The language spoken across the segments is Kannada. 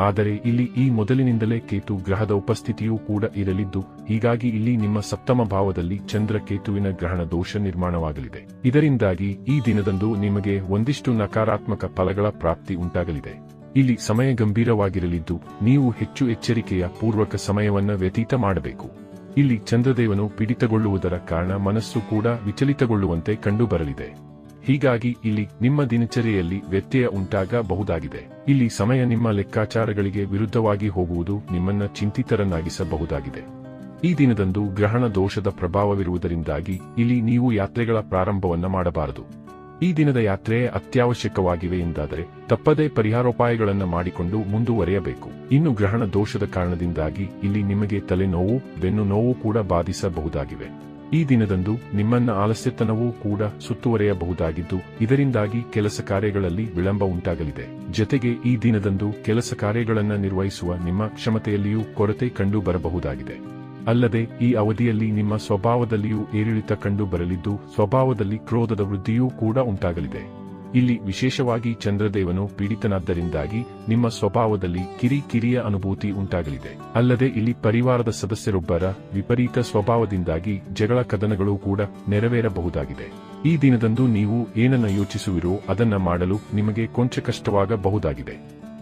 ಆದರೆ ಇಲ್ಲಿ ಈ ಮೊದಲಿನಿಂದಲೇ ಕೇತು ಗ್ರಹದ ಉಪಸ್ಥಿತಿಯೂ ಕೂಡ ಇರಲಿದ್ದು, ಹೀಗಾಗಿ ಇಲ್ಲಿ ನಿಮ್ಮ ಸಪ್ತಮ ಭಾವದಲ್ಲಿ ಚಂದ್ರ ಕೇತುವಿನ ಗ್ರಹಣ ದೋಷ ನಿರ್ಮಾಣವಾಗಲಿದೆ. ಇದರಿಂದಾಗಿ ಈ ದಿನದಂದು ನಿಮಗೆ ಒಂದಿಷ್ಟು ನಕಾರಾತ್ಮಕ ಫಲಗಳ ಪ್ರಾಪ್ತಿ ಉಂಟಾಗಲಿದೆ. ಇಲ್ಲಿ ಸಮಯ ಗಂಭೀರವಾಗಿರಲಿದ್ದು, ನೀವು ಹೆಚ್ಚು ಎಚ್ಚರಿಕೆಯ ಪೂರ್ವಕ ಸಮಯವನ್ನ ವ್ಯತೀತ ಮಾಡಬೇಕು. ಇಲ್ಲಿ ಚಂದ್ರದೇವನು ಪೀಡಿತಗೊಳ್ಳುವುದರ ಕಾರಣ ಮನಸ್ಸು ಕೂಡ ವಿಚಲಿತಗೊಳ್ಳುವಂತೆ ಕಂಡುಬರಲಿದೆ. ಹೀಗಾಗಿ ಇಲ್ಲಿ ನಿಮ್ಮ ದಿನಚರಿಯಲ್ಲಿ ವ್ಯತ್ಯಯ ಉಂಟಾಗಬಹುದಾಗಿದೆ. ಇಲ್ಲಿ ಸಮಯ ನಿಮ್ಮ ಲೆಕ್ಕಾಚಾರಗಳಿಗೆ ವಿರುದ್ಧವಾಗಿ ಹೋಗುವುದು ನಿಮ್ಮನ್ನ ಚಿಂತಿತರನ್ನಾಗಿಸಬಹುದಾಗಿದೆ. ಈ ದಿನದಂದು ಗ್ರಹಣ ದೋಷದ ಪ್ರಭಾವವಿರುವುದರಿಂದಾಗಿ ಇಲ್ಲಿ ನೀವು ಯಾತ್ರೆಗಳ ಪ್ರಾರಂಭವನ್ನ ಮಾಡಬಾರದು. ಈ ದಿನದ ಯಾತ್ರೆ ಅತ್ಯವಶ್ಯಕವಾಗಿವೆ ಎಂದಾದರೆ ತಪ್ಪದೇ ಪರಿಹಾರೋಪಾಯಗಳನ್ನು ಮಾಡಿಕೊಂಡು ಮುಂದುವರೆಯಬೇಕು. ಇನ್ನು ಗ್ರಹಣ ದೋಷದ ಕಾರಣದಿಂದಾಗಿ ಇಲ್ಲಿ ನಿಮಗೆ ತಲೆನೋವು ಬೆನ್ನು ನೋವು ಕೂಡ ಬಾಧಿಸಬಹುದಾಗಿವೆ. ಈ ದಿನದಂದು ನಿಮ್ಮನ್ನ ಆಲಸ್ಯತನವೂ ಕೂಡ ಸುತ್ತುವರೆಯಬಹುದಾಗಿದ್ದು, ಇದರಿಂದಾಗಿ ಕೆಲಸ ಕಾರ್ಯಗಳಲ್ಲಿ ವಿಳಂಬ ಉಂಟಾಗಲಿದೆ. ಜೊತೆಗೆ ಈ ದಿನದಂದು ಕೆಲಸ ಕಾರ್ಯಗಳನ್ನು ನಿರ್ವಹಿಸುವ ನಿಮ್ಮ ಕ್ಷಮತೆಯಲ್ಲಿಯೂ ಕೊರತೆ ಕಂಡು ಬರಬಹುದಾಗಿದೆ ಅಲ್ಲದೆ, ಈ ಅವಧಿಯಲ್ಲಿ ನಿಮ್ಮ ಸ್ವಭಾವದಲ್ಲಿಯೂ ಏರಿಳಿತ ಕಂಡು ಬರಲಿದ್ದು ಸ್ವಭಾವದಲ್ಲಿ ಕ್ರೋಧದ ವೃದ್ಧಿಯೂ ಕೂಡ ಉಂಟಾಗಲಿದೆ. ಇಲ್ಲಿ ವಿಶೇಷವಾಗಿ ಚಂದ್ರದೇವನು ಪೀಡಿತನಾದ್ದರಿಂದಾಗಿ ನಿಮ್ಮ ಸ್ವಭಾವದಲ್ಲಿ ಕಿರಿಕಿರಿಯ ಅನುಭೂತಿ ಉಂಟಾಗಲಿದೆ. ಅಲ್ಲದೆ ಇಲ್ಲಿ ಪರಿವಾರದ ಸದಸ್ಯರೊಬ್ಬರ ವಿಪರೀತ ಸ್ವಭಾವದಿಂದಾಗಿ ಜಗಳ ಕದನಗಳು ಕೂಡ ನೆರವೇರಬಹುದಾಗಿದೆ. ಈ ದಿನದಂದು ನೀವು ಏನನ್ನ ಯೋಚಿಸುವಿರೋ ಅದನ್ನ ಮಾಡಲು ನಿಮಗೆ ಕೊಂಚ ಕಷ್ಟವಾಗಬಹುದಾಗಿದೆ.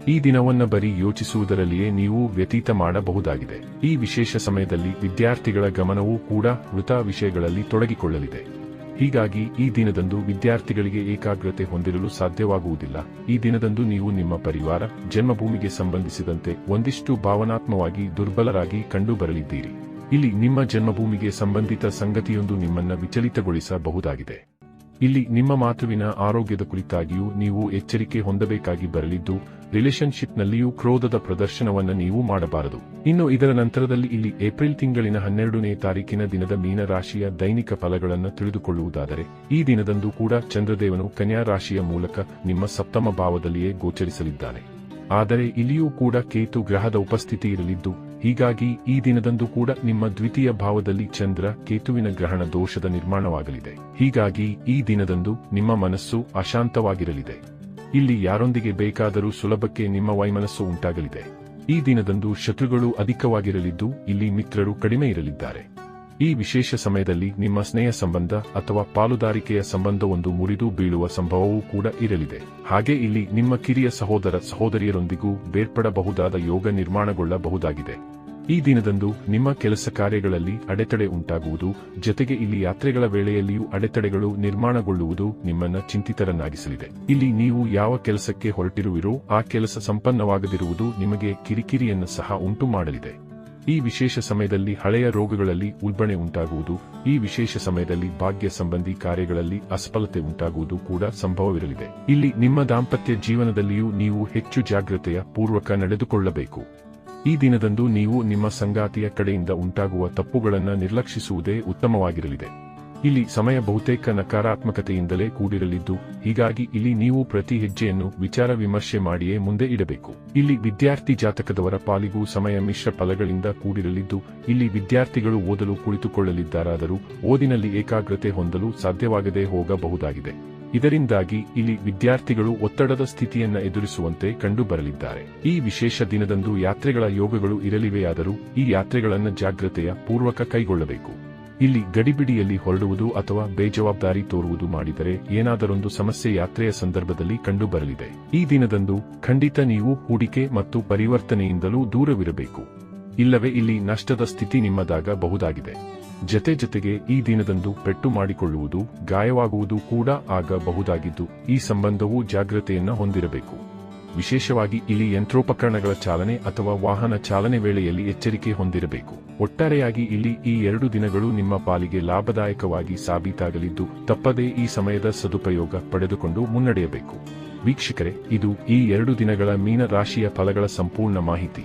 ಈ ದಿನವನ್ನ ಬರೀ ಯೋಚಿಸುವುದರಲ್ಲಿಯೇ ನೀವು ವ್ಯತೀತ ಮಾಡಬಹುದಾಗಿದೆ. ಈ ವಿಶೇಷ ಸಮಯದಲ್ಲಿ ವಿದ್ಯಾರ್ಥಿಗಳ ಗಮನವೂ ಕೂಡ ವೃತ ವಿಷಯಗಳಲ್ಲಿ ತೊಡಗಿಕೊಳ್ಳಲಿದೆ. ಹೀಗಾಗಿ ಈ ದಿನದಂದು ವಿದ್ಯಾರ್ಥಿಗಳಿಗೆ ಏಕಾಗ್ರತೆ ಹೊಂದಿರಲು ಸಾಧ್ಯವಾಗುವುದಿಲ್ಲ. ಈ ದಿನದಂದು ನೀವು ನಿಮ್ಮ ಪರಿವಾರ, ಜನ್ಮಭೂಮಿಗೆ ಸಂಬಂಧಿಸಿದಂತೆ ಒಂದಿಷ್ಟು ಭಾವನಾತ್ಮವಾಗಿ ದುರ್ಬಲರಾಗಿ ಕಂಡುಬರಲಿದ್ದೀರಿ. ಇಲ್ಲಿ ನಿಮ್ಮ ಜನ್ಮಭೂಮಿಗೆ ಸಂಬಂಧಿತ ಸಂಗತಿಯೊಂದು ನಿಮ್ಮನ್ನ ವಿಚಲಿತಗೊಳಿಸಬಹುದಾಗಿದೆ. ಇಲ್ಲಿ ನಿಮ್ಮ ಮಾತುವಿನ ಆರೋಗ್ಯದ ಕುರಿತಾಗಿಯೂ ನೀವು ಎಚ್ಚರಿಕೆ ಹೊಂದಬೇಕಾಗಿ ಬರಲಿದ್ದು ರಿಲೇಶನ್ಶಿಪ್ನಲ್ಲಿಯೂ ಕ್ರೋಧದ ಪ್ರದರ್ಶನವನ್ನು ನೀವು ಮಾಡಬಾರದು. ಇನ್ನು ಇದರ ನಂತರದಲ್ಲಿ ಇಲ್ಲಿ ಏಪ್ರಿಲ್ ತಿಂಗಳಿನ ಹನ್ನೆರಡನೇ ತಾರೀಕಿನ ದಿನದ ಮೀನರಾಶಿಯ ದೈನಿಕ ಫಲಗಳನ್ನು ತಿಳಿದುಕೊಳ್ಳುವುದಾದರೆ, ಈ ದಿನದಂದು ಕೂಡ ಚಂದ್ರದೇವನು ಕನ್ಯಾ ರಾಶಿಯ ಮೂಲಕ ನಿಮ್ಮ ಸಪ್ತಮ ಭಾವದಲ್ಲಿಯೇ ಗೋಚರಿಸಲಿದ್ದಾನೆ. ಆದರೆ ಇಲ್ಲಿಯೂ ಕೂಡ ಕೇತು ಗ್ರಹದ ಉಪಸ್ಥಿತಿ ಇರಲಿದ್ದು, ಹೀಗಾಗಿ ಈ ದಿನದಂದು ಕೂಡ ನಿಮ್ಮ ದ್ವಿತೀಯ ಭಾವದಲ್ಲಿ ಚಂದ್ರ ಕೇತುವಿನ ಗ್ರಹಣ ದೋಷದ ನಿರ್ಮಾಣವಾಗಲಿದೆ. ಹೀಗಾಗಿ ಈ ದಿನದಂದು ನಿಮ್ಮ ಮನಸ್ಸು ಅಶಾಂತವಾಗಿರಲಿದೆ. ಇಲ್ಲಿ ಯಾರೊಂದಿಗೆ ಬೇಕಾದರೂ ಸುಲಭಕ್ಕೆ ನಿಮ್ಮ ವೈಮನಸ್ಸು ಉಂಟಾಗಲಿದೆ. ಈ ದಿನದಂದು ಶತ್ರುಗಳು ಅಧಿಕವಾಗಿರಲಿದ್ದು, ಇಲ್ಲಿ ಮಿತ್ರರು ಕಡಿಮೆ ಇರಲಿದ್ದಾರೆ. ಈ ವಿಶೇಷ ಸಮಯದಲ್ಲಿ ನಿಮ್ಮ ಸ್ನೇಹ ಸಂಬಂಧ ಅಥವಾ ಪಾಲುದಾರಿಕೆಯ ಸಂಬಂಧವೊಂದು ಮುರಿದು ಬೀಳುವ ಸಂಭವವೂ ಕೂಡ ಇರಲಿದೆ. ಹಾಗೆ ಇಲ್ಲಿ ನಿಮ್ಮ ಕಿರಿಯ ಸಹೋದರ ಸಹೋದರಿಯರೊಂದಿಗೂ ಬೇರ್ಪಡಬಹುದಾದ ಯೋಗ ನಿರ್ಮಾಣಗೊಳ್ಳಬಹುದಾಗಿದೆ. ಈ ದಿನದಂದು ನಿಮ್ಮ ಕೆಲಸ ಕಾರ್ಯಗಳಲ್ಲಿ ಅಡೆತಡೆ ಉಂಟಾಗುವುದು, ಜೊತೆಗೆ ಇಲ್ಲಿ ಯಾತ್ರೆಗಳ ವೇಳೆಯಲ್ಲಿಯೂ ಅಡೆತಡೆಗಳು ನಿರ್ಮಾಣಗೊಳ್ಳುವುದು ನಿಮ್ಮನ್ನ ಚಿಂತಿತರನ್ನಾಗಿಸಲಿದೆ. ಇಲ್ಲಿ ನೀವು ಯಾವ ಕೆಲಸಕ್ಕೆ ಹೊರಟಿರುವಿರೋ, ಆ ಕೆಲಸ ಸಂಪನ್ನವಾಗದಿರುವುದು ನಿಮಗೆ ಕಿರಿಕಿರಿಯನ್ನು ಸಹ ಉಂಟು ಮಾಡಲಿದೆ. ಈ ವಿಶೇಷ ಸಮಯದಲ್ಲಿ ಹಳೆಯ ರೋಗಗಳಲ್ಲಿ ಉಲ್ಬಣೆ ಉಂಟಾಗುವುದು, ಈ ವಿಶೇಷ ಸಮಯದಲ್ಲಿ ಭಾಗ್ಯ ಸಂಬಂಧಿ ಕಾರ್ಯಗಳಲ್ಲಿ ಅಸಫಲತೆ ಉಂಟಾಗುವುದು ಕೂಡ ಸಂಭವವಿರಲಿದೆ. ಇಲ್ಲಿ ನಿಮ್ಮ ದಾಂಪತ್ಯ ಜೀವನದಲ್ಲಿಯೂ ನೀವು ಹೆಚ್ಚು ಜಾಗ್ರತೆಯ ಪೂರ್ವಕ ನಡೆದುಕೊಳ್ಳಬೇಕು. ಈ ದಿನದಂದು ನೀವು ನಿಮ್ಮ ಸಂಗಾತಿಯ ಕಡೆಯಿಂದ ಉಂಟಾಗುವ ತಪ್ಪುಗಳನ್ನು ನಿರ್ಲಕ್ಷಿಸುವುದೇ ಉತ್ತಮವಾಗಿರಲಿದೆ. ಇಲ್ಲಿ ಸಮಯ ಬಹುತೇಕ ನಕಾರಾತ್ಮಕತೆಯಿಂದಲೇ ಕೂಡಿರಲಿದ್ದು, ಹೀಗಾಗಿ ಇಲ್ಲಿ ನೀವು ಪ್ರತಿ ಹೆಜ್ಜೆಯನ್ನು ವಿಚಾರ ವಿಮರ್ಶೆ ಮಾಡಿಯೇ ಮುಂದೆ ಇಡಬೇಕು. ಇಲ್ಲಿ ವಿದ್ಯಾರ್ಥಿ ಜಾತಕದವರ ಪಾಲಿಗೂ ಸಮಯ ಮಿಶ್ರ ಫಲಗಳಿಂದ ಕೂಡಿರಲಿದ್ದು, ಇಲ್ಲಿ ವಿದ್ಯಾರ್ಥಿಗಳು ಓದಲು ಕುಳಿತುಕೊಳ್ಳಲಿದ್ದಾರಾದರೂ ಓದಿನಲ್ಲಿ ಏಕಾಗ್ರತೆ ಹೊಂದಲು ಸಾಧ್ಯವಾಗದೇ ಹೋಗಬಹುದಾಗಿದೆ. ಇದರಿಂದಾಗಿ ಇಲ್ಲಿ ವಿದ್ಯಾರ್ಥಿಗಳು ಒತ್ತಡದ ಸ್ಥಿತಿಯನ್ನ ಎದುರಿಸುವಂತೆ ಕಂಡುಬರಲಿದ್ದಾರೆ. ಈ ವಿಶೇಷ ದಿನದಂದು ಯಾತ್ರೆಗಳ ಯೋಗಗಳು ಇರಲಿವೆಯಾದರೂ ಈ ಯಾತ್ರೆಗಳನ್ನು ಜಾಗ್ರತೆಯ ಪೂರ್ವಕ ಕೈಗೊಳ್ಳಬೇಕು. ಇಲ್ಲಿ ಗಡಿಬಿಡಿಯಲ್ಲಿ ಹೊರಡುವುದು ಅಥವಾ ಬೇಜವಾಬ್ದಾರಿ ತೋರುವುದು ಮಾಡಿದರೆ ಏನಾದರೊಂದು ಸಮಸ್ಯೆ ಯಾತ್ರೆಯ ಸಂದರ್ಭದಲ್ಲಿ ಕಂಡುಬರಲಿದೆ. ಈ ದಿನದಂದು ಖಂಡಿತ ನೀವು ಹೂಡಿಕೆ ಮತ್ತು ಪರಿವರ್ತನೆಯಿಂದಲೂ ದೂರವಿರಬೇಕು. ಇಲ್ಲವೇ ಇಲ್ಲಿ ನಷ್ಟದ ಸ್ಥಿತಿ ನಿಮ್ಮದಾಗಬಹುದಾಗಿದೆ ಜತೆ ಜತೆಗೆ ಈ ದಿನದಂದು ಪೆಟ್ಟು ಮಾಡಿಕೊಳ್ಳುವುದು ಗಾಯವಾಗುವುದು ಕೂಡ ಆಗಬಹುದಾಗಿದ್ದು, ಈ ಸಂಬಂಧವು ಜಾಗ್ರತೆಯನ್ನ ಹೊಂದಿರಬೇಕು. ವಿಶೇಷವಾಗಿ ಇಲ್ಲಿ ಯಂತ್ರೋಪಕರಣಗಳ ಚಾಲನೆ ಅಥವಾ ವಾಹನ ಚಾಲನೆ ವೇಳೆಯಲ್ಲಿ ಎಚ್ಚರಿಕೆ ಹೊಂದಿರಬೇಕು. ಒಟ್ಟಾರೆಯಾಗಿ ಇಲ್ಲಿ ಈ ಎರಡು ದಿನಗಳು ನಿಮ್ಮ ಪಾಲಿಗೆ ಲಾಭದಾಯಕವಾಗಿ ಸಾಬೀತಾಗಲಿದ್ದು, ತಪ್ಪದೇ ಈ ಸಮಯದ ಸದುಪಯೋಗ ಪಡೆದುಕೊಂಡು ಮುನ್ನಡೆಯಬೇಕು. ವೀಕ್ಷಕರೇ, ಇದು ಈ ಎರಡು ದಿನಗಳ ಮೀನ ರಾಶಿಯ ಫಲಗಳ ಸಂಪೂರ್ಣ ಮಾಹಿತಿ.